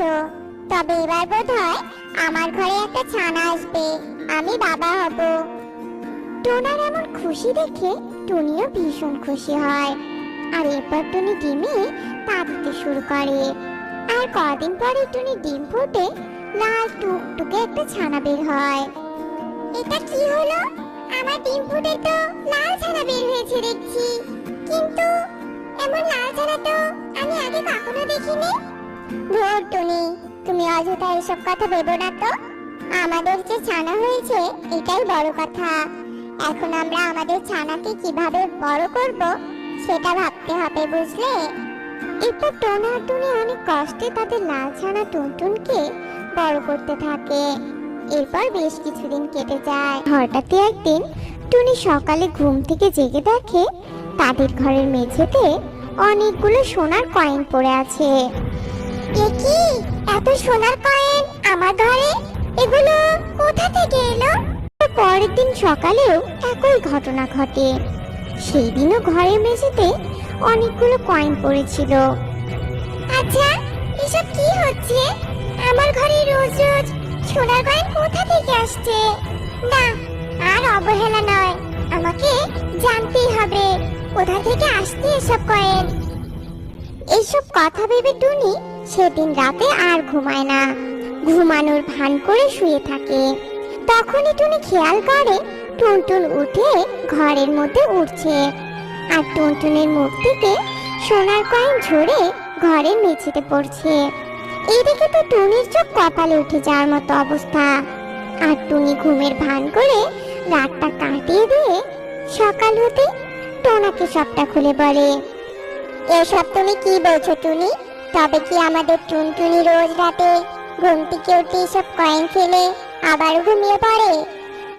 বলেছ তবে এবার বোধ হয় আমার ঘরে একটা ছানা আসবে। আমি বাবা হব। টোনার এমন খুশি দেখে টুনিও ভীষণ খুশি হয়। আর এরপর টুনি ডিমে পা দিতে শুরু করে। আর কদিন পরে টুনি ডিম ফুটে লাল টুকটুকে একটা ছানা বের হয়। এটা কি হলো? আমার ডিম ফুটে তো লাল ছানা বের হয়েছে দেখছি। ধর টুনি, তুমি অযথা এসব কথা ভেবো না তো। আমাদের যে ছানা হয়েছে, এটাই বড় কথা। এখন আমরা আমাদের ছানাকে কীভাবে বড় করব, সেটা ভাবতে হবে, বুঝলে? এরপর টোনা টুনি অনেক কষ্টে তাদের লাল ছানা টুনটুনকে বড় করতে থাকে। এরপর বেশ কিছুদিন কেটে যায়। হঠাৎই একদিন টুনি সকালে ঘুম থেকে জেগে দেখে তাদের ঘরের মেঝেতে অনেকগুলো সোনার কয়েন পড়ে আছে। কি? এত সোনার কয়েন আমার ঘরে? এগুলো কোথা থেকে এলো? পরের দিন সকালেও একই ঘটনা ঘটে। সেই দিনও ঘরের মেঝেতে অনেকগুলো কয়েন পড়েছিল। আচ্ছা এসব কি হচ্ছে? আমার ঘরে রোজ রোজ সোনার কয়েন কোথা থেকে আসছে? না, আর অবহেলা নয়। আমাকে জানতেই হবে। কোথা থেকে আসছে এসব কয়েন? এইসব কথা ভেবে টুনি সেদিন রাতে আর ঘুমায় না। ঘুমানোর ভান করে শুয়ে থাকে। তখনই টুনি খেয়াল করে, টুনটুন উঠে ঘরের মধ্যে উঠছে। আর টুনটুনের মুখ থেকে সোনার কয়েন ঝরে ঘরের মেঝেতে পড়ছে। এদিকে তো টুনির চোখ কপালে উঠে যাওয়ার মতো অবস্থা। আর টুনি ঘুমের ভান করে রাতটা কাটিয়ে দিয়ে সকাল হতে টোনাকে সবটা খুলে বলে, এসব তুমি কি বলছো টুনি? তবে কি আমাদের টুনটুনি রোজ রাতে ঘুম থেকে উঠে সব কয়েন ফেলে আবার ঘুমিয়ে পড়ে?